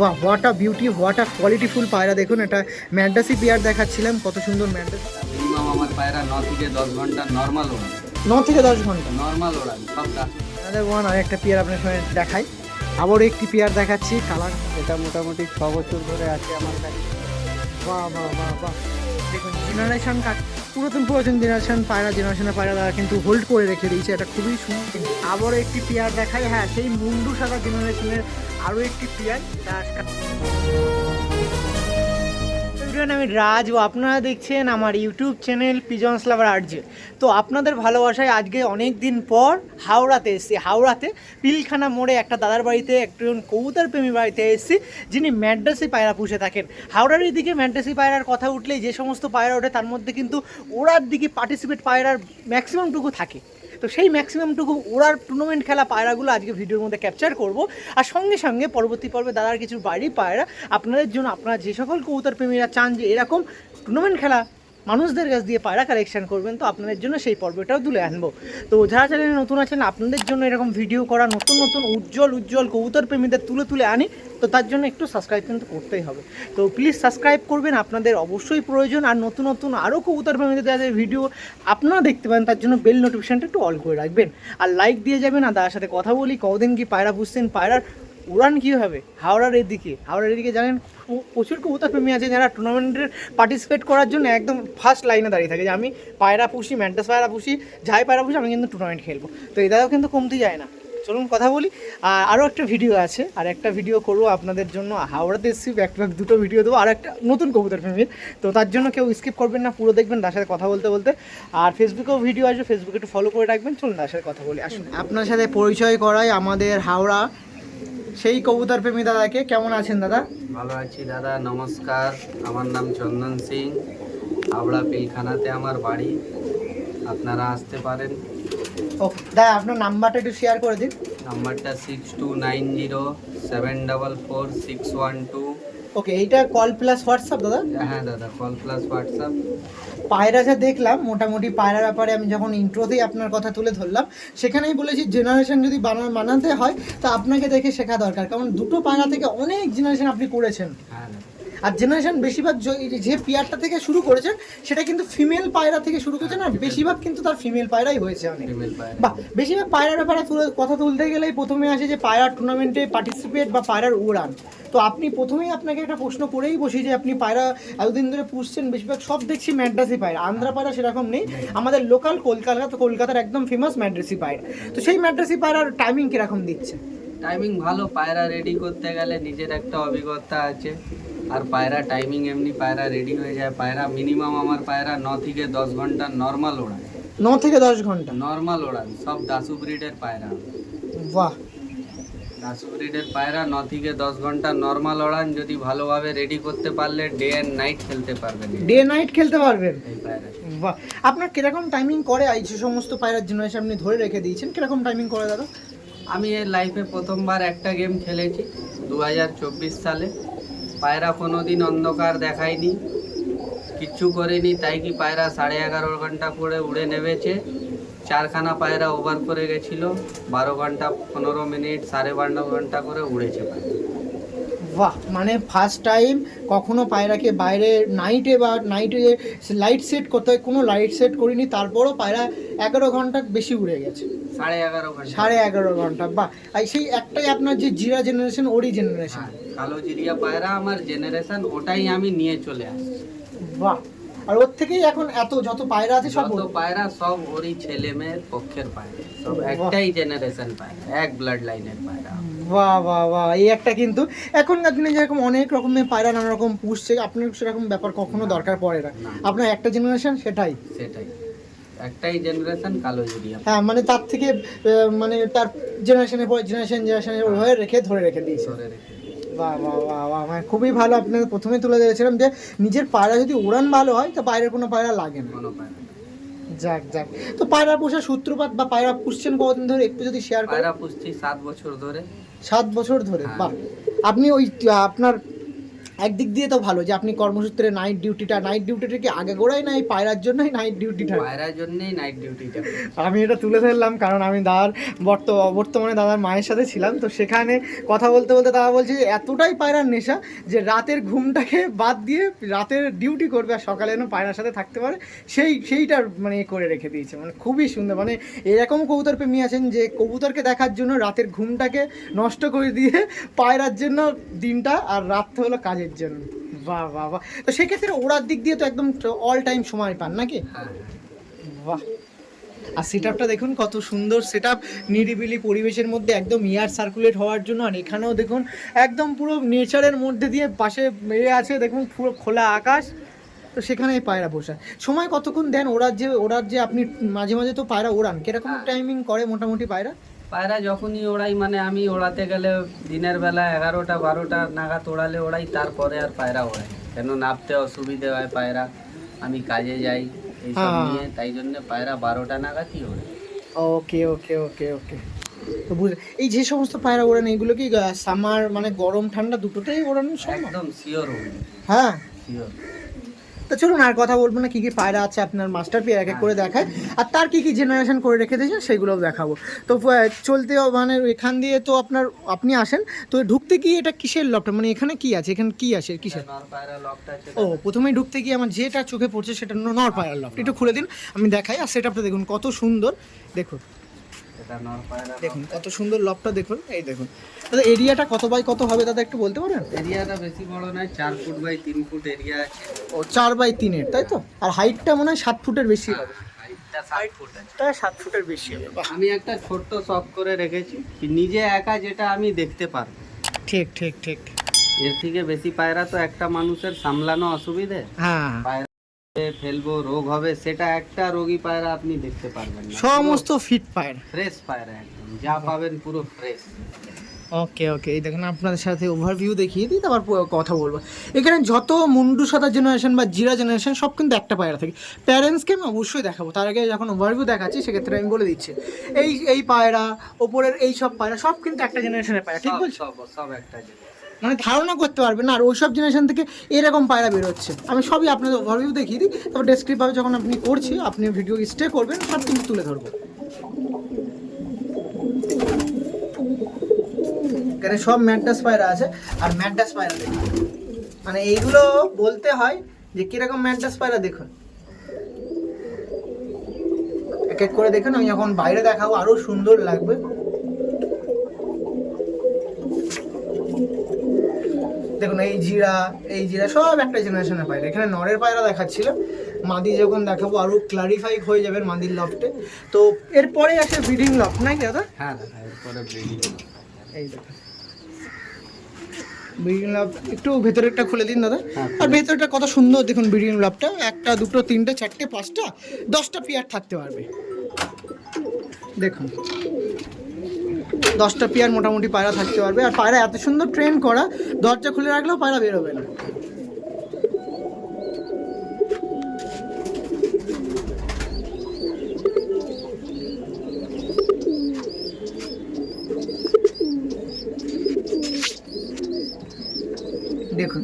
বাহ what a beauty what a qualityful পায়রা। দেখুন এটা ম্যান্ডাসি পেয়ার দেখাচ্ছিলাম কত সুন্দর ম্যান্ডাসি মিনিমাম আমার পায়রা ন থেকে দশ ঘণ্টা নর্মাল ওড়ান ন থেকে দশ ঘণ্টা? নর্মাল ওড়ান সব গাছ আমাদের ওয়ান আর একটা পেয়ার আপনার সঙ্গে দেখাই। আবারও একটি পেয়ার দেখাচ্ছি কালার এটা মোটামুটি ছ বছর ধরে আছে আমার কাছে। বাহ বাহ বাহ বাহ। দেখুন জেনারেশন কাট পুরাতন পুরাতন জেনারেশন পায়রা জেনারেশনের পায়রা তারা কিন্তু হোল্ড করে রেখে দিয়েছে, এটা খুবই সুন্দর আবারও একটি পেয়ার দেখায় হ্যাঁ সেই মুন্ডু সাদা জেনারেশনের আরও একটি পেয়ার এভরিওয়ান, আমি রাজ ও আপনারা দেখছেন আমার YouTube channel pigeons lover RJ তো আপনাদের ভালোবাসায় আজকে অনেক দিন পর হাওড়াতে এসেছি। হাওড়াতে পিলখানা মোড়ে একটা দাদার বাড়িতে একজন কবুতর প্রেমী বাড়িতে এসেছি যিনি ম্যাড্রাসি পায়রা পুষে থাকেন। হাওড়ার দিকে ম্যাড্রাসি পায়রার কথা উঠলেই যে সমস্ত পায়রা ওঠে তার মধ্যে কিন্তু ওড়ার দিকে পার্টিসিপেট পায়রার ম্যাক্সিমামটুকু থাকে। তো সেই ম্যাক্সিমামটুকু ওরার টুর্নামেন্ট খেলা পায়রাগুলো আজকে ভিডিওর মধ্যে ক্যাপচার করব। আর সঙ্গে সঙ্গে পরবর্তী পর্বে দাদার কিছু বাড়ি পায়রা, আপনাদের জন্য, আপনারা যে সকল কবুতর প্রেমীরা চান যে এরকম টুর্নামেন্ট খেলা মানুষদের কাছ দিয়ে পায়রা কালেকশন করবেন, তো আপনাদের জন্য সেই পর্বটাও তুলে আনব। তো যারা চ্যানেলে নতুন আছেন, আপনাদের জন্য এরকম ভিডিও করা, নতুন নতুন উজ্জ্বল উজ্জ্বল কবুতর প্রেমীদের তুলে তুলে আনি, তো তার জন্য একটু সাবস্ক্রাইব কিন্তু করতেই হবে। তো প্লিজ সাবস্ক্রাইব করবেন, আপনাদের অবশ্যই প্রয়োজন। আর নতুন নতুন আরও কবুতর প্রেমীদের যাদের ভিডিও আপনারা দেখতে পান তার জন্য বেল নোটিফিকেশনটা একটু অল করে রাখবেন। আর লাইক দিয়ে যাবেন, আর দাদার সাথে কথা বলি, কদিন কি পায়রা বুঝছেন পায়রার উড়ান কী হবে? হাওড়ার এদিকে হাওড়ার এদিকে জানেন প্রচুর কবুতর প্রেমী আছে যারা টুর্নামেন্টের পার্টিসিপেট করার জন্য একদম ফার্স্ট লাইনে দাঁড়িয়ে থাকে যে আমি পায়রা পুষি ম্যান্টাস পায়রা পুষি যাই পায়রা পুষি, আমি কিন্তু টুর্নামেন্ট খেলব। তো এটাও কিন্তু কমতে যায় না। চলুন কথা বলি। আর আরও একটা ভিডিও আছে, আর একটা ভিডিও করব আপনাদের জন্য। হাওড়াতে এসেছি ব্যাক ব্যাক দুটো ভিডিও দেবো, আর একটা নতুন কবুতর প্রেমীর। তো তার জন্য কেউ স্কিপ করবেন না, পুরো দেখবেন, তার সাথে কথা বলতে বলতে। আর ফেসবুকেও ভিডিও আসবে, ফেসবুকে একটু ফলো করে রাখবেন। চলুন তার সাথে কথা বলি, আসুন। আপনার সাথে পরিচয় করাই আমাদের হাওড়া সেই কবুতর প্রেমী দাদাকে কেমন আছেন দাদা? ভালো আছি দাদা নমস্কার। আমার নাম চন্দন সিং হাওড়া পিলখানাতে আমার বাড়ি। আপনারা আসতে পারেন। ও দাদা আপনার নাম্বারটা একটু শেয়ার করে দিন। নাম্বারটা six two nine zero seven double four six one two okay এইটা কল প্লাস হোয়াটসঅ্যাপ দাদা? হ্যাঁ দাদা কল প্লাস হোয়াটসঅ্যাপ পায়রা যা দেখলাম মোটামুটি পায়রার ব্যাপারে আমি যখন ইন্ট্রোতেই আপনার কথা তুলে ধরলাম সেখানেই বলেছি জেনারেশন যদি বানা বানাতে হয় তা আপনাকে দেখে শেখা দরকার। কারণ দুটো পায়রা থেকে অনেক জেনারেশন আপনি করেছেন। হ্যাঁ আর জেনারেশন বেশিরভাগ য- পিয়ারটা থেকে শুরু করেছেন সেটা কিন্তু ফিমেল পায়রা থেকে শুরু করেছেন আর বেশিরভাগ কিন্তু তার ফিমেল পায়রাই হয়েছে অনেক। বাহ বেশিরভাগ পায়রার ব্যাপারে তুলে কথা তুলতে গেলেই প্রথমে আসে যে পায়রার টুর্নামেন্টে পার্টিসিপেট বা পায়রার উড়ান তো আপনি প্রথমেই আপনাকে একটা প্রশ্ন করেই বসি যে আপনি পায়রা এতদিন ধরে পুষছেন বেশিরভাগ সব দেখছি ম্যাড্রাসি পায়রা। আন্ধ্রা পায়রা সেরকম নেই। আমাদের লোকাল কলকাতা তো কলকাতার একদম ফেমাস ম্যাড্রাসি পায়রা। তো সেই ম্যাড্রাসি পায়রার টাইমিং কীরকম দিচ্ছে? টাইমিং ভালো পায়রা রেডি করতে গেলে নিজের একটা অভিজ্ঞতা আছে। আর পায়রা টাইমিং এমনি পায়রা রেডি হয়ে যায়। পায়রা মিনিমাম আমার পায়রা ন থেকে দশ ঘণ্টা নর্মাল ওড়ান ন থেকে দশ ঘণ্টা? নর্মাল ওড়ান সব দাসু ব্রিডের পায়রা। বাহ! দাসু ব্রিডের পায়রা ন থেকে দশ ঘণ্টা নর্মাল ওড়ান। যদি ভালোভাবে রেডি করতে পারলে ডে অ্যান্ড নাইট খেলতে পারবেন। ডে নাইট খেলতে পারবেন? এই পায়রা। বাহ! আপনার কীরকম টাইমিং করে এই যে সমস্ত পায়রার জেনারেশন আপনি ধরে রেখে দিয়েছেন? কীরকম টাইমিং করে দাদা? আমি এর লাইফে প্রথমবার একটা গেম খেলেছি দু হাজার চব্বিশ সালে। পায়রা কোনো দিন অন্ধকার দেখায়নি, কিচ্ছু করেনি, তাই কি পায়রা সাড়ে এগারো ঘণ্টা করে উড়ে নেমেছে? চারখানা পায়রা ওভার করে গেছিল, বারো ঘণ্টা, পনেরো মিনিট, সাড়ে বারো ঘণ্টা করে উড়েছে পায়রা। বাহ মানে ফার্স্ট টাইম কখনো পায়রাকে বাইরে নাইটে বা নাইটে লাইট সেট করতে হয় কোনো লাইট সেট করিনি তারপরও পায়রা এগারো ঘণ্টা বেশি উড়ে গেছে। সাড়ে এগারো ঘণ্টা। সাড়ে এগারো ঘণ্টা বাহ। আর সেই একটাই আপনার যে জিরা জেনারেশন ওরই জেনারেশন হ্যাঁ, কালো জিরিয়া পায়রা আমার জেনারেশন ওটাই আমি নিয়ে চলে আসছি। বাহ। আর ওর থেকেই এখন এত যত পায়রা আছে সব যত পায়রা সব ওরই ছেলে মেয়ের পক্ষের পায়রা। সব একটাই জেনারেশন পায়রা এক ব্লাড লাইনের পায়রা। বাহ বাহ বাহ। এই একটা কিন্তু এখনকার দিনে যেরকম অনেক রকমের পায়রা নানা রকম পুষছে আপনার সেরকম ব্যাপার কখনো দরকার পড়ে না। আপনার একটা জেনারেশন সেটাই? সেটাই। একটাই জেনারেশন কালো জুরিয়া হ্যাঁ মানে তার থেকে মানে তার জেনারেশনের পর জেনারেশন জেনারেশনের হয়ে রেখে ধরে রেখে দিয়েছে। ধরে রেখে বাহ বাহ বাহ বাহ মানে খুবই ভালো আপনাকে প্রথমে তুলে দিয়েছিলাম যে নিজের পায়রা যদি উড়ান ভালো হয় তো বাইরের কোনো পায়রা লাগে না। কোনো পায়রা যাক যাক। তো পায়রা পোষার সূত্রপাত বা পায়রা পুষছেন কতদিন ধরে? একটু যদি শেয়ার করেন। পায়রা পুষছি সাত বছর ধরে। সাত বছর ধরে হ্যাঁ। বাহ। আপনি ওই আপনার একদিক দিয়ে তো ভালো যে আপনি কর্মসূত্রে নাইট ডিউটিটা নাইট ডিউটিটা কি আগে গোড়াই না এই পায়রার জন্যই নাইট ডিউটিটা পায়রার জন্যই নাইট ডিউটিটা আমি এটা তুলে ধরলাম কারণ আমি দাদার বর্ত বর্তমানে দাদার মায়ের সাথে ছিলাম তো সেখানে কথা বলতে বলতে দাদা বলছে যে এতটাই পায়রার নেশা যে রাতের ঘুমটাকে বাদ দিয়ে রাতের ডিউটি করবে আর সকালে যেন পায়রার সাথে থাকতে পারে সেই সেইটার মানে করে রেখে দিয়েছে। মানে খুবই সুন্দর মানে এরকম কবুতর প্রেমী আছেন যে কবুতরকে দেখার জন্য রাতের ঘুমটাকে নষ্ট করে দিয়ে পায়রার জন্য দিনটা আর রাতটা হলো কাজের জন্য। বাহ বাহ বাহ। তো সেক্ষেত্রে ওড়ার দিক দিয়ে তো একদম অল টাইম সময় পান নাকি? হ্যাঁ বাহ। আর সেট আপটা দেখুন কত সুন্দর সেট আপ নিরিবিলি পরিবেশের মধ্যে একদম এয়ার সার্কুলেট হওয়ার জন্য। আর এখানেও দেখুন একদম পুরো নেচারের মধ্যে দিয়ে পাশে এ আছে দেখুন পুরো খোলা আকাশ। তো সেখানে এই পায়রা বসা সময় কতক্ষণ দেন ওড়ার যে ওড়ার যে আপনি মাঝে মাঝে তো পায়রা ওড়ান? কীরকম টাইমিং করে মোটামুটি পায়রা? পায়রা যখনই ওড়াই মানে আমি ওড়াতে গেলে দিনের বেলা এগারোটা বারোটা নাগাদ ওড়ালে ওড়াই তারপরে আর পায়রা ওড়াই কেন নামতে অসুবিধে হয় পায়রা আমি কাজে যাই এইসব হ্যাঁ। নিয়ে তাই জন্য পায়রা বারোটা নাগাদই ওড়ে। ওকে ওকে ওকে ওকে। তো বুঝ এই যে সমস্ত পায়রা ওড়ান এইগুলো কি সামার মানে গরম ঠান্ডা দুটোতেই ওড়ানো সম্ভব? একদম শিওর হ্যাঁ। শিওর তো চলুন আর কথা বলব না কি কি পায়রা আছে আপনার মাস্টার পি এক এক করে দেখায়। আর তার কি কি জেনারেশন করে রেখে দিয়েছেন সেগুলোও দেখাবো। তো চলতে মানে এখান দিয়ে তো আপনার আপনি আসেন তো ঢুকতে কি এটা কিসের লকটা মানে এখানে কি আছে? এখানে কি আছে? কিসের? পায়রা ও প্রথমেই ঢুকতে গিয়ে আমার যেটা চোখে পড়ছে সেটা নর পায়রার লক একটু খুলে দিন আমি দেখাই আর সেটআপটা দেখুন কত সুন্দর। দেখুন পায়রা দেখুন কত সুন্দর লকটা দেখুন। এই দেখুন। দাদা এরিয়াটা কত বাই কত হবে দাদা একটু বলতে পারেন? এরিয়াটা বেশি বড় নয় চার ফুট বাই তিন ফুট এরিয়া আছে। ও চার বাই তিনের তাই তো? আর হাইটটা মনে হয় সাত ফুটের বেশি হবে। আছে। তা সাত ফুটের বেশি হবে। আমি একটা ছোট্ট শখ করে রেখেছি নিজে একা যেটা আমি দেখতে পারব। ঠিক ঠিক ঠিক। এর থেকে বেশি পায়রা তো একটা মানুষের সামলানো অসুবিধে। হ্যাঁ। পায়রা ফেলব রোগ হবে সেটা একটা রোগী পায়রা আপনি দেখতে পারবেন না। সমস্ত ফিট পায়ের। ফ্রেশ পায়রা একদম যা পাবেন পুরো ফ্রেশ ওকে ওকে এই দেখুন আপনাদের সাথে ওভারভিউ দেখিয়ে দিই তারপর কথা বলব। এখানে যত মুন্ডু সাদা জেনারেশন বা জিরা জেনারেশন সব কিন্তু একটা পায়রা থাকে। প্যারেন্টসকে আমি অবশ্যই দেখাবো তার আগে যখন ওভারভিউ দেখাচ্ছি সেক্ষেত্রে আমি বলে দিচ্ছি। এই এই পায়রা ওপরের এই সব পায়রা সব কিন্তু একটা জেনারেশনের পায়রা ঠিক বলছি? সব একটা মানে ধারণা করতে পারবেন না, আর ওই সব জেনারেশন থেকে এরকম পায়রা বেরোচ্ছে। আমি সবই আপনাদের ওভারভিউ দেখিয়ে দিই, তারপর ডেসক্রিপভাবে যখন আপনি করছি, আপনি ভিডিও স্টে করবেন, সব কিন্তু তুলে ধরবো। এখানে সব ম্যাডাস পায়রা আছে, আর ম্যাডাস পায়রা দেখুন। মানে এইগুলো বলতে হয় যে কীরকম ম্যাডাস পায়রা দেখুন। এক এক করে দেখুন, আমি যখন বাইরে দেখাবো, আরও সুন্দর লাগবে। দেখুন এই জিরা এই জিরা সব একটা জেনারেশনের পায়রা। এখানে নরের পায়রা দেখাচ্ছিল। মাদি যখন দেখাবো আরও ক্লারিফাই হয়ে যাবে মাদির লফটে। তো এরপরে আসে ব্রিডিং লফট নাকি দাদা? হ্যাঁ দাদা এরপরে ব্রিডিং এই দেখুন। লাভ একটু ভেতরেরটা খুলে দিন দাদা। হ্যাঁ, আর ভেতরটা কত সুন্দর দেখুন ব্রিডিং লাভটা একটা দুটো তিনটে চারটে পাঁচটা দশটা পেয়ার থাকতে পারবে। দেখুন। দশটা পেয়ার মোটামুটি পায়রা থাকতে পারবে। আর পায়রা এত সুন্দর ট্রেন করা, দরজা খুলে রাখলেও পায়রা বেরোবে না। দেখুন।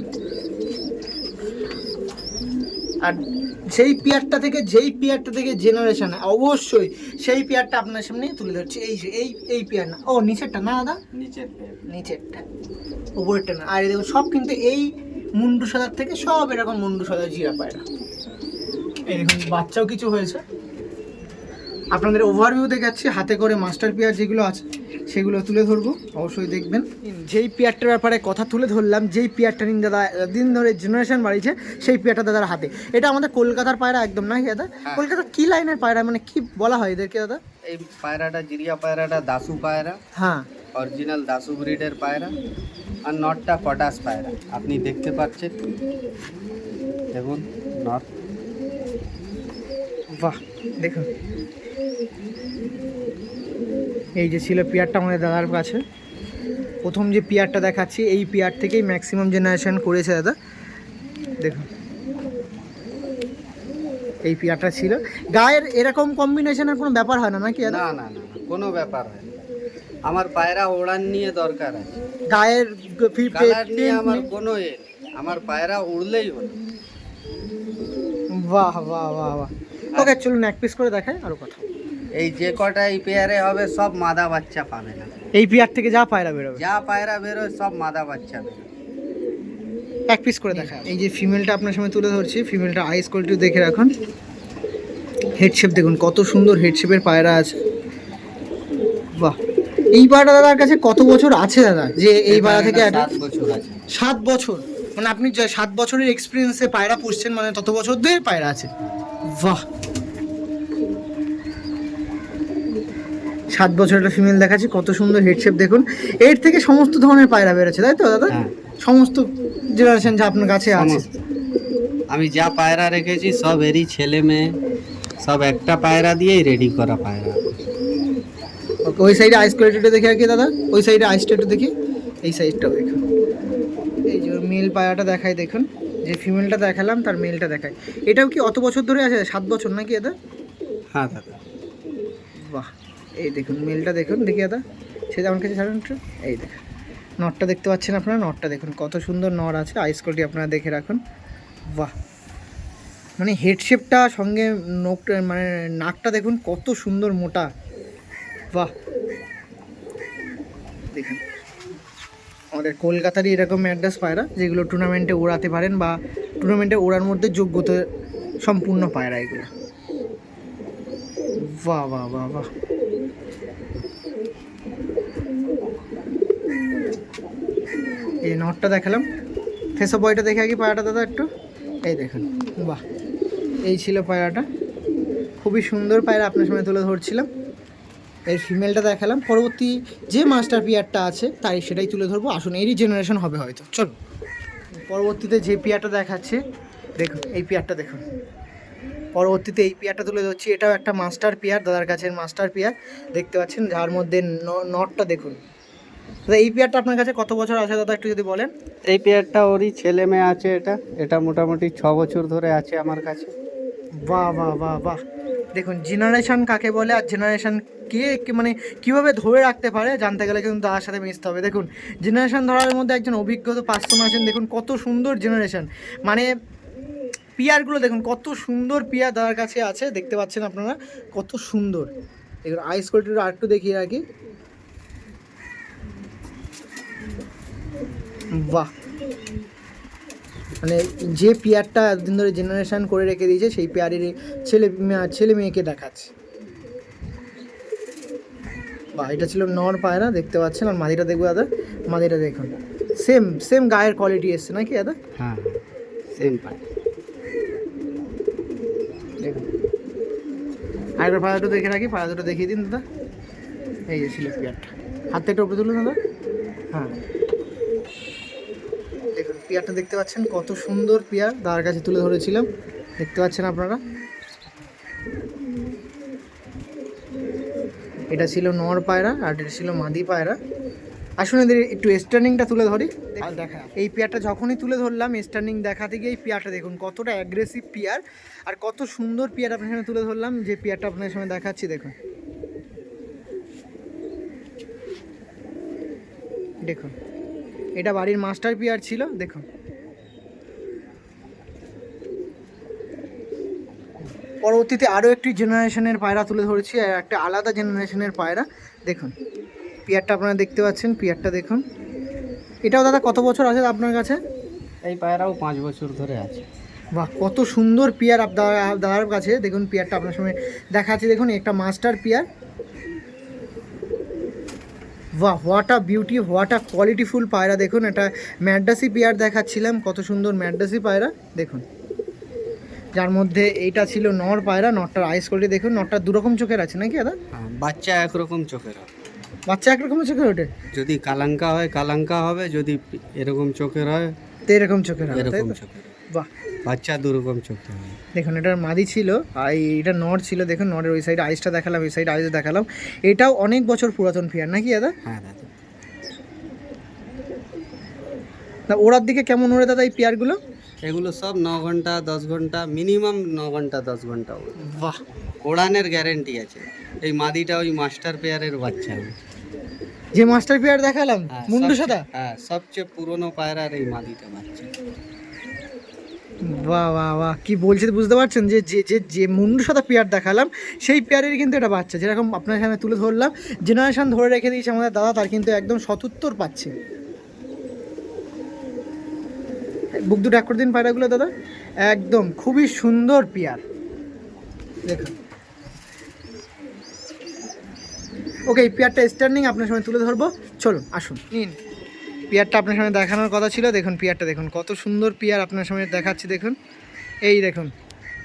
আর সেই পেয়ারটা থেকে যেই পেয়ারটা থেকে জেনারেশন অবশ্যই সেই পেয়ারটা আপনার সামনে তুলে ধরছি। এই যে এই এই পেয়ার না। ও নিচেরটা না দাদা? নিচের নিচেরটা। উপরেরটা না। আর এই দেখুন সব কিন্তু এই মুন্ডু সাদার থেকে সব এরকম মুন্ডু সাদা জিরা পায়রা এই দেখুন বাচ্চাও কিছু হয়েছে। আপনাদের ওভারভিউ দেখাচ্ছি হাতে করে মাস্টার পেয়ার যেগুলো আছে। সেগুলো তুলে ধরবো অবশ্যই দেখবেন। যেই পেয়ারটার ব্যাপারে কথা তুলে ধরলাম যেই পেয়ারটা নিন দাদা দিন ধরে জেনারেশন বাড়িয়েছে সেই পেয়ারটা দাদার হাতে। এটা আমাদের কলকাতার পায়রা একদম না কি দাদা? হ্যাঁ। কলকাতার কি লাইনের পায়রা মানে কি বলা হয় এদেরকে দাদা? এই পায়রাটা জিরিয়া পায়রাটা দাসু পায়রা। হ্যাঁ। অরিজিনাল দাসু ব্রিডের পায়রা আর নটটা পটাশ পায়রা। আপনি দেখতে পাচ্ছেন? দেখুন নট বাহ দেখুন। এই যে ছিল পেয়ারটা আমাদের দাদার কাছে। প্রথম যে পেয়ারটা দেখাচ্ছি এই পেয়ার থেকেই ম্যাক্সিমাম জেনারেশন করেছে দাদা। দেখুন। এই পেয়ারটা ছিল। গায়ের এরকম কম্বিনেশনের কোনো ব্যাপার হয় না নাকি দাদা? না না না কোনো ব্যাপার হয় আমার পায়রা ওড়ান নিয়ে দরকার আছে। গায়ের কালার নিয়ে আমার কোনো এ নেই। আমার পায়রা উড়লেই হলো। বাহ বাহ বাহ বাহ। ওকে চলুন এক পিস করে দেখাই আরও কথা এই যে কটা এই পেয়ারে হবে সব মাদা বাচ্চা পাবে না। এই পিয়ার থেকে যা পায়রা বেরোবে। যা পায়রা বেরোয় সব মাদা বাচ্চা বেরোয়। এক পিস করে দেখা এই যে ফিমেলটা আপনার সামনে তুলে ধরছি ফিমেলটা আইস কোয়ালিটি দেখে রাখুন। হেডশেপ দেখুন কত সুন্দর হেডশেপের পায়রা আছে। বাহ। এই পায়রা দাদার কাছে কত বছর আছে দাদা? যে এই পায়রা থেকে সাত বছর আছে। সাত বছর। মানে আপনি সাত বছরের এক্সপিরিয়েন্সে পায়রা পুষছেন মানে তত বছর ধরে পায়রা আছে। বাহ। সাত বছর একটা ফিমেল দেখাচ্ছি কত সুন্দর হেডশেপ দেখুন। এর থেকে সমস্ত ধরনের পায়রা বেরোচ্ছে তাই তো দাদা? হ্যাঁ। সমস্ত জেনারেশন যা আপনার কাছে আছে। আমি যা পায়রা রেখেছি সব এরই ছেলে মেয়ে সব একটা পায়রা দিয়েই রেডি করা পায়রা। ওই সাইডে আইস কোয়ালিটিটা দেখে আর কি দাদা? ওই সাইডে আইসটা একটু দেখি। এই সাইডটাও দেখুন। এই যে মেল পায়রাটা দেখাই দেখুন। যে ফিমেলটা দেখালাম তার মেলটা দেখাই। এটাও কি অত বছর ধরে আছে? সাত বছর নাকি দাদা হ্যাঁ দাদা। বাহ। এই দেখুন মেলটা দেখুন, দেখি দাদা। সেটা আমার কাছে ছাড়ুন একটু। এই দেখুন, নটটা দেখতে পাচ্ছেন আপনারা? নটটা দেখুন, কত সুন্দর নর আছে। আইস কোয়ালিটি আপনারা দেখে রাখুন। বাহ! মানে হেডশেপটা সঙ্গে নোকটা মানে নাকটা দেখুন, কত সুন্দর মোটা। বাহ! দেখুন, আমাদের কলকাতারই এরকম অ্যাড্রেস পায়রা, যেগুলো টুর্নামেন্টে ওড়াতে পারেন বা টুর্নামেন্টে ওড়ার মধ্যে যোগ্যতা সম্পূর্ণ পায়রা এগুলো। বাহ বাহ বাহ বাহ! এই নটটা দেখালাম। ফেসো বয়টা দেখে আগে পায়রাটা দাদা একটু। এই দেখুন, বাহ, এই ছিল পায়রাটা খুবই সুন্দর পায়রা আপনার সামনে তুলে ধরছিলাম। এর ফিমেলটা দেখালাম। পরবর্তী যে মাস্টার পিয়ারটা আছে তাই সেটাই তুলে ধরবো। আসুন, এরই জেনারেশন হবে হয়তো। চলো পরবর্তীতে যে পিয়ারটা দেখাচ্ছে, দেখুন, এই পিয়ারটা দেখুন। পরবর্তীতে এই পিয়ারটা তুলে ধরছি। এটাও একটা মাস্টার পিয়ার, দাদার কাছের মাস্টার পিয়ার। দেখতে পাচ্ছেন, যার মধ্যে নটটা দেখুন। দাদা এই পিয়ারটা আপনার কাছে কত বছর আছে দাদা একটু যদি বলেন? এই পেয়ারটা ওরই ছেলে মেয়ে আছে এটা। এটা মোটামুটি ছ বছর ধরে আছে আমার কাছে। বাহ বাহ বাহ বাহ। দেখুন জেনারেশন কাকে বলে আর জেনারেশন কে মানে কীভাবে ধরে রাখতে পারে জানতে গেলে কিন্তু তার সাথে মিশতে হবে। দেখুন জেনারেশন ধরার মধ্যে একজন অভিজ্ঞতা পার্সন আছেন দেখুন কত সুন্দর জেনারেশন মানে পিয়ারগুলো দেখুন কত সুন্দর পিয়ার দাদার কাছে আছে দেখতে পাচ্ছেন আপনারা কত সুন্দর। দেখুন আইস কোয়ালিটিটা আর একটু দেখিয়ে রাখি। বাহ। মানে যে পেয়ারটা এতদিন ধরে জেনারেশন করে রেখে দিয়েছে সেই পেয়ারের ছেলে মেয়ে- ছেলে মেয়েকে দেখাচ্ছে। বা এটা ছিল নর পায়রা দেখতে পাচ্ছেন? আর মাদিটা দেখব দাদা? মাদিটা দেখুন। সেম সেম গায়ের কোয়ালিটি এসছে নাকি দাদা? হ্যাঁ সেম পায় দেখুন। আরেকবার পায়রা দুটো দেখে রাখি পায়রা দুটো দেখিয়ে দিন দাদা। এই যে ছিল পেয়ারটা। হাত থেকে উপরে তুলুন দাদা। হ্যাঁ। পেয়ারটা দেখতে পাচ্ছেন কত সুন্দর পেয়ার দাদার কাছে তুলে ধরেছিলাম। দেখতে পাচ্ছেন আপনারা? এটা ছিল নর পায়রা আর এটা ছিল মাদি পায়রা। আসুন এদের একটু স্টার্নিংটা তুলে ধরি। দেখা এই পেয়ারটা যখনই তুলে ধরলাম স্টার্নিং দেখাতে গিয়ে এই পেয়ারটা দেখুন কতটা অ্যাগ্রেসিভ পেয়ার আর কত সুন্দর পেয়ার আপনার সামনে তুলে ধরলাম যে পেয়ারটা আপনার সামনে দেখাচ্ছি দেখুন। দেখুন এটা বাড়ির মাস্টার পেয়ার ছিল দেখুন পরবর্তীতে আরও একটি জেনারেশনের পায়রা তুলে ধরেছি আর একটা আলাদা জেনারেশনের পায়রা দেখুন। পিয়ারটা আপনারা দেখতে পাচ্ছেন পিয়ারটা দেখুন। এটাও দাদা কত বছর আছে আপনার কাছে? এই পায়রাও পাঁচ বছর ধরে আছে। বাহ কত সুন্দর পিয়ার আপনার দাদার কাছে। দেখুন পিয়ারটা আপনার সঙ্গে দেখাচ্ছি। দেখুন একটা মাস্টার পিয়ার। বাহ what a beauty what a qualityful পায়রা। দেখুন এটা ম্যাডাসি পিয়ার দেখাচ্ছিলাম কত সুন্দর ম্যাডাসি পায়রা। দেখুন যার মধ্যে এইটা ছিল নর পায়রা নরটার আইস কোয়ালিটি দেখুন নরটা দুরকম চোখের আছে নাকি দাদা? হ্যাঁ, বাচ্চা একরকম চোখের বাচ্চা একরকম চোখের ওঠে? যদি কালাঙ্কা হয় কালাঙ্কা হবে যদি এরকম চোখের হয় তো এরকম চোখের হবে এরকম চোখের। বাহ বাচ্চা দুরকম চোখের হবে দেখুন এটার মাদি ছিল আর এটা নর ছিল দেখুন নরের ওই সাইড আইসটা দেখালাম এই সাইড আইস দেখালাম। এটাও অনেক বছর পুরাতন ফিয়ার নাকি দাদা? হ্যাঁ দাদা। না ওড়ার দিকে কেমন ওড়ে দাদা এই পেয়ারগুলো? এগুলো সব ন ঘণ্টা দশ ঘণ্টা মিনিমাম ন ঘণ্টা দশ ঘণ্টা বাহ! ওড়ানের গ্যারেন্টি আছে। এই মাদিটা ওই মাস্টার পেয়ারের বাচ্চা। যে মাস্টার পেয়ার দেখালাম হ্যাঁ, মুন্ডু সাদা? হ্যাঁ সবচেয়ে পুরনো পায়রার এই মাদিটা বাহ বাহ বাহ। কি বলছি বুঝতে পারছেন? যে যে যে যে মুন্ডু সাদা পেয়ার দেখালাম, সেই পেয়ারেরই কিন্তু এটা বাচ্চা। যেরকম আপনার সামনে তুলে ধরলাম জেনারেশন ধরে রেখে দিয়েছে আমাদের দাদা, তার কিন্তু একদম সতুত্তর পাচ্ছে। বুক দুটো এক করে দিন পায়রাগুলো, দাদা। একদম খুবই সুন্দর পেয়ার। দেখুন। ওকে, এই পেয়ারটা স্ট্যান্ডিং আপনার সামনে তুলে ধরবো। চলুন, আসুন। নিন। পেয়ারটা আপনার সামনে দেখানোর কথা ছিল। দেখুন পেয়ারটা, দেখুন কত সুন্দর পেয়ার আপনার সামনে দেখাচ্ছি, দেখুন। এই দেখুন,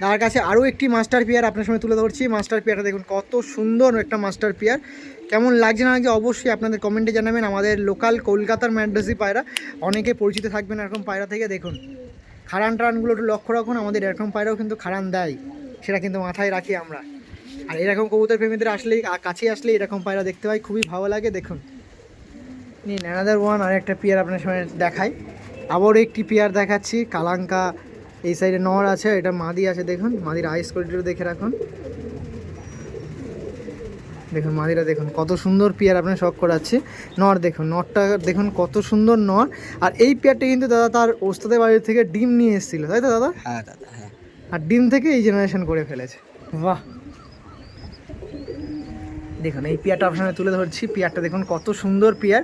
তার কাছে আরও একটি মাস্টার পেয়ার আপনার সামনে তুলে ধরছি। মাস্টার পেয়ারটা দেখুন কত সুন্দর একটা মাস্টার পেয়ার। কেমন লাগছে না লাগছে অবশ্যই আপনাদের কমেন্টে জানাবেন। আমাদের লোকাল কলকাতার ম্যান্ডাসি পায়রা, অনেকে পরিচিত থাকবেন এরকম পায়রা থেকে, দেখুন। খারান টারানগুলো একটু লক্ষ্য রাখুন, আমাদের এরকম পায়রাও কিন্তু খারান দেয়। সেটা কিন্তু মাথায় রাখি আমরা। আর এরকম কবুতর প্রেমীদের আসলেই কাছে আসলে এরকম পায়রা দেখতে পাই খুবই ভালো লাগে, দেখুন। নিন অ্যানাদার ওয়ান আর একটা পেয়ার আপনার সামনে দেখাই। আবারও একটি পেয়ার দেখাচ্ছি কালাঙ্কা এই সাইডে নর আছে এটা মাদি আছে দেখুন মাদির আইস কোয়ালিটিও দেখে রাখুন। দেখুন মাদিরা দেখুন কত সুন্দর পেয়ার আপনার শখ করাচ্ছে। নর দেখুন নরটা দেখুন কত সুন্দর নর। আর এই পেয়ারটা কিন্তু দাদা তার ওস্তাদের বাড়ি থেকে ডিম নিয়ে এসেছিল তাই তো দাদা? হ্যাঁ দাদা হ্যাঁ। আর ডিম থেকে এই জেনারেশন করে ফেলেছে। বাহ! দেখুন এই পেয়ারটা আপনার তুলে ধরছি। পেয়ারটা দেখুন কত সুন্দর পেয়ার।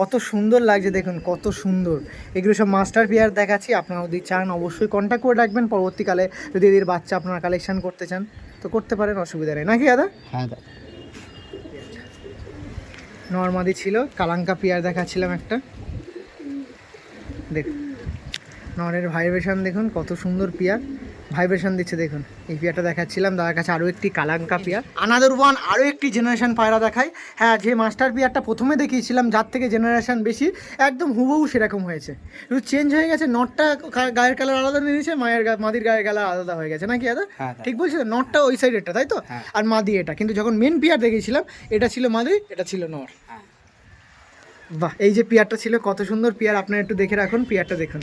কত সুন্দর লাগছে দেখুন কত সুন্দর। এগুলো সব মাস্টার পেয়ার দেখাচ্ছি আপনারা যদি চান অবশ্যই কন্ট্যাক্ট করে রাখবেন। পরবর্তীকালে যদি এদের বাচ্চা আপনারা কালেকশন করতে চান তো করতে পারেন অসুবিধা নেই। নাকি দাদা? হ্যাঁ দাদা। নর্মাদি ছিল কালাঙ্কা পেয়ার দেখাচ্ছিলাম একটা। দেখুন নরের ভাইব্রেশন দেখুন কত সুন্দর পেয়ার। ভাইব্রেশন দিচ্ছে দেখুন। এই পেয়ারটা দেখাচ্ছিলাম দাদার কাছে আরও একটি কালাঙ্কা পেয়ার। আনাদার ওয়ান আরও একটি জেনারেশন পায়রা দেখায় হ্যাঁ যে মাস্টার পেয়ারটা প্রথমে দেখিয়েছিলাম যার থেকে জেনারেশন বেশি একদম হুবহু সেরকম হয়েছে। একটু চেঞ্জ হয়ে গেছে নটটা গায়ের কালার আলাদা নিয়ে নিয়েছে মায়ের গা- মাদির গায়ের কালার আলাদা হয়ে গেছে। নাকি দাদা? হ্যাঁ দাদা। ঠিক বলছি তো নটটা ওই সাইডেরটা তাই তো? হ্যাঁ। আর মাদি এটা। কিন্তু যখন মেন পেয়ার দেখেছিলাম এটা ছিল মাদি এটা ছিল নর। হ্যাঁ। বাহ এই যে পিয়ারটা ছিল কত সুন্দর পিয়ার আপনারা একটু দেখে রাখুন পিয়ারটা দেখুন।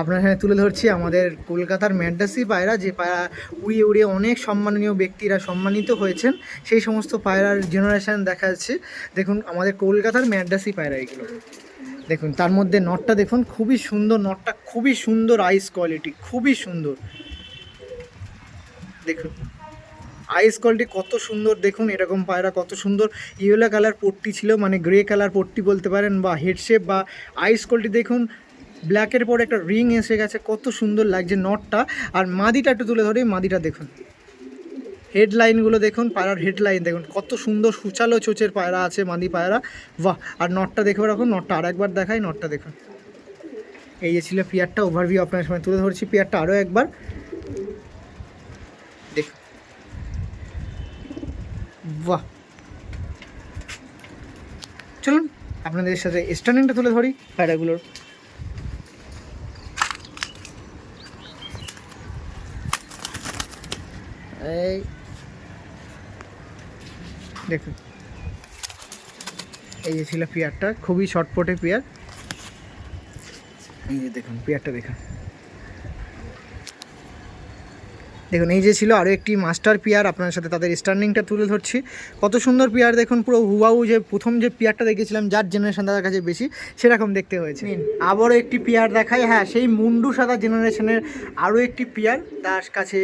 আপনার এখানে তুলে ধরছি আমাদের কলকাতার ম্যাডাসি পায়রা, যে পায়রা উড়িয়ে উড়িয়ে অনেক সম্মাননীয় ব্যক্তিরা সম্মানিত হয়েছেন, সেই সমস্ত পায়রার জেনারেশন দেখা যাচ্ছে দেখুন, আমাদের কলকাতার ম্যাডাসি পায়রা এগুলো। দেখুন, তার মধ্যে নটটা দেখুন, খুবই সুন্দর নটটা, খুবই সুন্দর আইস কোয়ালিটি খুবই সুন্দর। দেখুন আইস কোয়ালিটি কত সুন্দর, দেখুন, এরকম পায়রা কত সুন্দর। ইয়েলো কালার পট্টি ছিল মানে গ্রে কালার পট্টি বলতে পারেন, বা হেডশেপ বা আইস কোয়ালিটি দেখুন ব্ল্যাকের পর একটা রিং এসে গেছে, কত সুন্দর লাগছে নটটা আর মাদিটা একটু তুলে ধরি, মাদিটা দেখুন। হেডলাইনগুলো দেখুন, পায়রার হেডলাইন দেখুন। কত সুন্দর সুচালো চোচের পায়রা আছে, মাদি পায়রা। বাহ, আর নটটা দেখে রাখুন নটটা আর একবার দেখাই নটটা দেখুন। এই যে ছিল পেয়ারটা ওভারভিউ আপনার সময় তুলে ধরছি, পেয়ারটা আরও একবার। দেখুন। বাহ। চলুন, আপনাদের সাথে স্টার্নিংটা তুলে ধরি, পায়রাগুলোর। এই দেখুন। এই যে ছিল পেয়ারটা খুবই শর্টপটে পেয়ার। এই যে দেখুন পেয়ারটা দেখুন। দেখুন এই যে ছিল আরও একটি মাস্টার পিয়ার আপনার সাথে তাদের স্টার্নিংটা তুলে ধরছি। কত সুন্দর পিয়ার দেখুন পুরো হুবাহু যে প্রথম যে পিয়ারটা দেখেছিলাম যার জেনারেশন তাদের কাছে বেশি সেরকম দেখতে হয়েছে। আবারও একটি পিয়ার দেখাই হ্যাঁ সেই মুন্ডু সাদা জেনারেশনের আরও একটি পিয়ার তার কাছে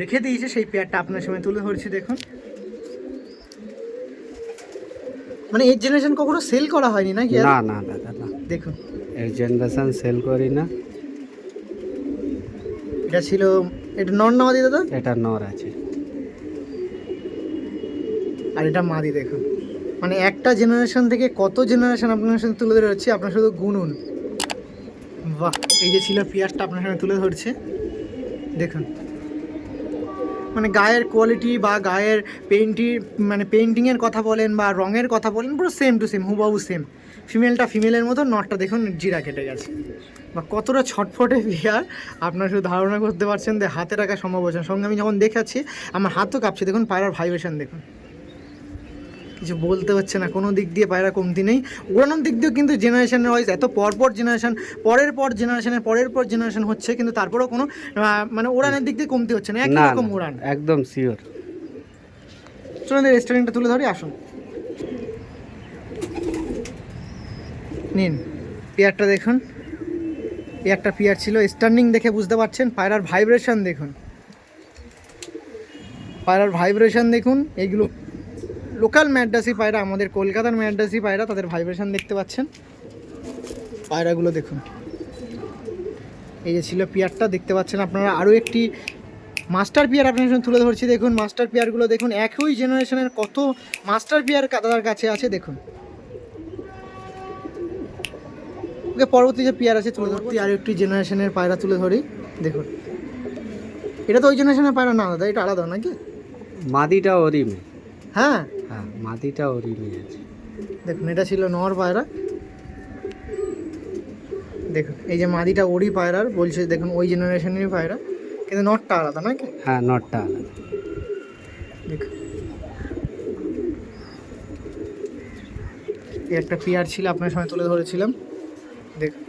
রেখে দিয়েছে সেই পেয়ারটা আপনার সময় তুলে ধরছি দেখুন। মানে এই জেনারেশন কখনো সেল করা হয়নি নাকি? না না দাদা না দেখুন। এর জেনারেশন সেল করি না। এটা ছিল এটা নন নামাদি দাদা? এটা নর আছে। আর এটা মাদি দেখুন। মানে একটা জেনারেশন থেকে কত জেনারেশন আপনার সাথে তুলে ধরে হচ্ছে আপনার শুধু গুনুন। বাহ এই যে ছিল পিয়ারটা আপনার সামনে তুলে ধরছে। দেখুন। মানে গায়ের কোয়ালিটি বা গায়ের পেন্টি মানে পেন্টিংয়ের কথা বলেন বা রঙের কথা বলেন, পুরো সেম টু সেম হুবাহু সেম ফিমেলটা ফিমেলের মতো নটটা দেখুন জিরা কেটে গেছে। বা কতটা ছটফটে বিয়ার, আপনারা শুধু ধারণা করতে পারছেন যে হাতে রাখা সম্ভব হচ্ছে সঙ্গে আমি যখন দেখাচ্ছি, আমার হাতও কাঁপছে। দেখুন, পায়রার ভাইব্রেশন দেখুন। কিছু বলতে হচ্ছে না কোনো দিক দিয়ে পায়রা কমতি নেই। উড়ানোর দিক দিয়েও কিন্তু জেনারেশনের ওয়াইজ এত পরপর জেনারেশন পরের পর জেনারেশনের পরের পর জেনারেশন হচ্ছে কিন্তু তারপরেও কোনো মানে উড়ানের দিক দিয়ে কমতি হচ্ছে না একই রকম উড়ান। একদম শিওর চলুন রেস্টুরেন্টটা তুলে ধরি আসুন। নিন পেয়ারটা দেখুন। একটা পেয়ার ছিল স্ট্যান্ডিং দেখে বুঝতে পারছেন পায়রার ভাইব্রেশন দেখুন। পায়রার ভাইব্রেশন দেখুন এইগুলো লোকাল ম্যাডাসি পায়রা আমাদের কলকাতার ম্যাডাসি পায়রা তাদের ভাইব্রেশন দেখতে পাচ্ছেন। পায়রাগুলো দেখুন। এই যে ছিল পিয়ারটা দেখতে পাচ্ছেন আপনারা। আরও একটি মাস্টার পিয়ার আপনার সঙ্গে তুলে ধরছি। দেখুন মাস্টার পিয়ারগুলো দেখুন একই জেনারেশনের কত মাস্টার পিয়ার দাদার কাছে আছে দেখুন। ওকে পরবর্তী যে পেয়ার আছে তুলে ধরছি। আরও একটি জেনারেশনের পায়রা তুলে ধরি। দেখুন। এটা তো ওই জেনারেশনের পায়রা না দাদা এটা আলাদা নাকি? মাদিটা ওরিমে হ্যাঁ। হ্যাঁ মাদিটা ওরিমে আছে। দেখুন এটা ছিল নর পায়রা। দেখুন এই যে মাদিটা ওড়ি পায়রার বলছে দেখুন ওই জেনারেশনেরই পায়রা। কিন্তু নটটা আলাদা নাকি হ্যাঁ নটটা আলাদা। দেখুন। একটা পেয়ার ছিল আপনার সময় তুলে ধরেছিলাম। দেখুন।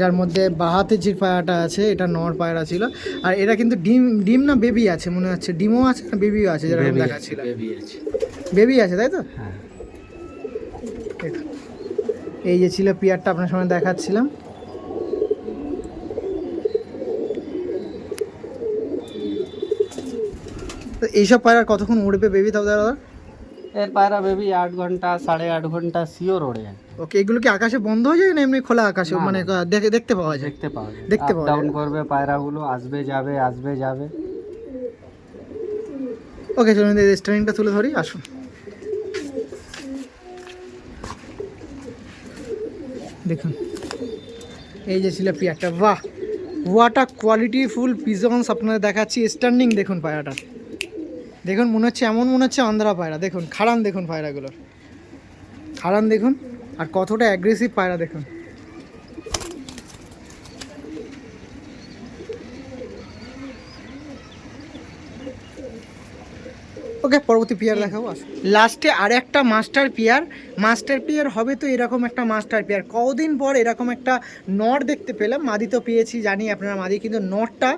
যার মধ্যে বাহাতে যে পায়রাটা আছে এটা নর পায়রা ছিল। আর এটা কিন্তু ডিম ডিম না বেবি আছে মনে হচ্ছে। ডিমও আছে না বেবিও আছে যারা বেবি দেখাচ্ছিল। আছে বেবি আছে। বেবি আছে তাই তো? হ্যাঁ। এই যে ছিল পিয়ারটা আপনার সময় দেখাচ্ছিলাম। তো এইসব পায়রা কতক্ষণ উড়বে বেবি তাও দাদা? এর পায়রা বেবি আট ঘণ্টা সাড়ে আট ঘণ্টা শিওর ওড়ে। ওকে এগুলো কি আকাশে বন্ধ হয়ে যায় না এমনি খোলা আকাশে? মানে দেখে দেখতে পাওয়া যায়? দেখতে পাওয়া যায়। দেখতে পাওয়া ডাউন করবে পায়রাগুলো আসবে যাবে আসবে যাবে। ওকে চলুন রেস্টুরেন্টটা তুলে ধরি আসুন। দেখুন। এই যে ছিল পিয়ারটা বাহ! ওয়াটা কোয়ালিটি ফুল পিজন্স আপনাদের দেখাচ্ছি স্ট্যান্ডিং দেখুন পায়রাটা। দেখুন, মনে হচ্ছে এমন মনে হচ্ছে আন্ধ্রা পায়রা। দেখুন, খাড়ান দেখুন পায়রাগুলোর। খাড়ান দেখুন, আর কতটা অ্যাগ্রেসিভ পায়রা দেখুন। ওকে, পরবর্তী পিয়ার দেখাবো লাস্টে আর একটা মাস্টার পিয়ার মাস্টার পিয়ার হবে তো এরকম একটা মাস্টার পিয়ার কদিন পর এরকম একটা নট দেখতে পেলাম। মাদি তো পেয়েছি, জানি আপনারা মাদি, কিন্তু নটটা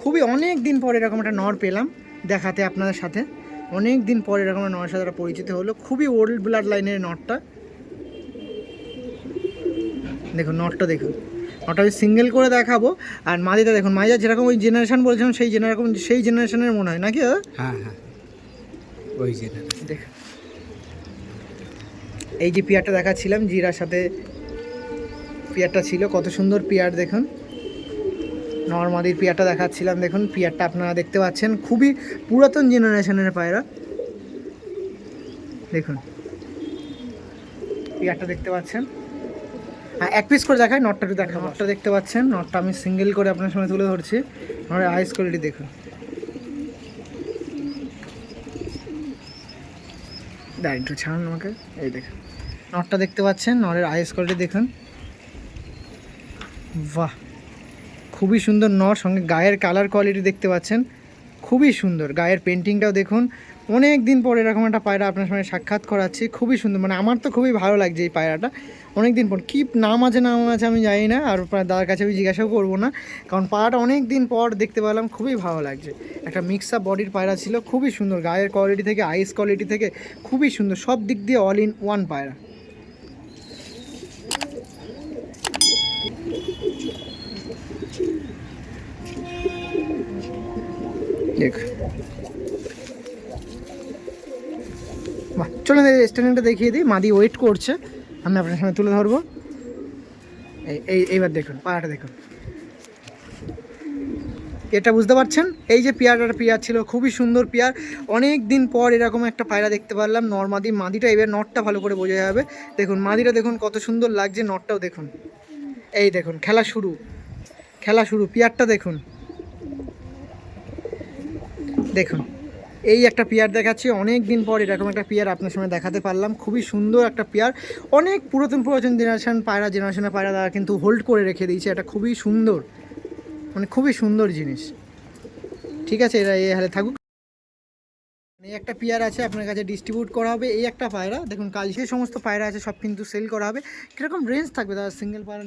খুবই অনেক দিন পর এরকম একটা নর পেলাম। দেখাতে আপনাদের সাথে। অনেক দিন পর এরকম নরের সাথে পরিচিত হলো। খুবই ওল্ড ব্লাড লাইনের নটটা দেখুন নটটা দেখুন। নটটা আমি সিঙ্গেল করে দেখাবো। আর মাদিটা দেখুন মাদিটা যেরকম ওই জেনারেশন বলছিলাম সেই জেনারেশন সেই জেনারেশনের মনে হয়। নাকি দাদা? হ্যাঁ হ্যাঁ। ওই যেটা দেখ। এই যে পিয়ারটা দেখাচ্ছিলাম জিরার সাথে পিয়ারটা ছিল কত সুন্দর পিয়ার দেখুন। নর্মাদির পিয়ারটা দেখাচ্ছিলাম। দেখুন, পিয়ারটা আপনারা দেখতে পাচ্ছেন। খুবই পুরাতন জেনারেশনের পায়রা। দেখুন। পিয়ারটা দেখতে পাচ্ছেন। হ্যাঁ এক পিস করে দেখায় নটটা একটু দেখা নটটা দেখতে পাচ্ছেন নটটা আমি সিঙ্গেল করে আপনার সামনে তুলে ধরছি। নটের আইস কোয়ালিটি দেখুন। দাঁড়িয়ে ছাড়ুন আমাকে। এই দেখুন। নটটা দেখতে পাচ্ছেন নরের আইস কোয়ালিটি দেখুন। বাহ! খুবই সুন্দর নর, সঙ্গে গায়ের কালার কোয়ালিটি দেখতে পাচ্ছেন। খুবই সুন্দর। গায়ের পেন্টিংটাও দেখুন। অনেক দিন পর এরকম একটা পায়রা আপনার সঙ্গে সাক্ষাৎ করাচ্ছি। খুবই সুন্দর। মানে আমার তো খুবই ভালো লাগছে এই পায়রাটা। অনেক দিন পর। কী নাম আছে নাম আছে আমি জানি না। আর আপনার দাদার কাছে আমি জিজ্ঞাসাও করব না। কারণ পায়রাটা অনেক দিন পর দেখতে পেলাম, খুবই ভালো লাগছে। একটা মিক্স আপ বডির পায়রা ছিল। খুবই সুন্দর। গায়ের কোয়ালিটি থেকে আইস কোয়ালিটি থেকে খুবই সুন্দর। সব দিক দিয়ে অল ইন ওয়ান পায়রা। দেখ। বাহ চলুন রেস্টুরেন্টটা দেখিয়ে দিই। মাদি ওয়েট করছে। আমি আপনার সামনে তুলে ধরবো। এই এই, এইবার দেখুন পায়রাটা দেখুন। এটা বুঝতে পারছেন? এই যে পেয়ারটা পেয়ার ছিল, খুবই সুন্দর পেয়ার। অনেক দিন পর এরকম একটা পায়রা দেখতে পারলাম। নর্মাদি মাদিটা এবার নটটা ভালো করে বোঝা যাবে। দেখুন, মাদিটা দেখুন, কত সুন্দর লাগছে নটটাও দেখুন। এই দেখুন, খেলা শুরু। খেলা শুরু, পেয়ারটা দেখুন। দেখুন, এই একটা পেয়ার দেখাচ্ছি। অনেক দিন পর এরকম একটা পেয়ার আপনার সামনে দেখাতে পারলাম। খুবই সুন্দর একটা পেয়ার। অনেক পুরাতন পুরাতন জেনারেশন পায়রা জেনারেশনের পায়রা তারা কিন্তু হোল্ড করে রেখে দিয়েছে। এটা খুবই সুন্দর। মানে খুবই সুন্দর জিনিস। ঠিক আছে, এরা এই হালে থাকুক। এই একটা পেয়ার আছে, আপনার কাছে ডিস্ট্রিবিউট করা হবে। এই একটা পায়রা, দেখুন, কাল যে সমস্ত পায়রা আছে সব কিন্তু সেল করা হবে। কীরকম রেঞ্জ থাকবে তারা সিঙ্গেল পায়রা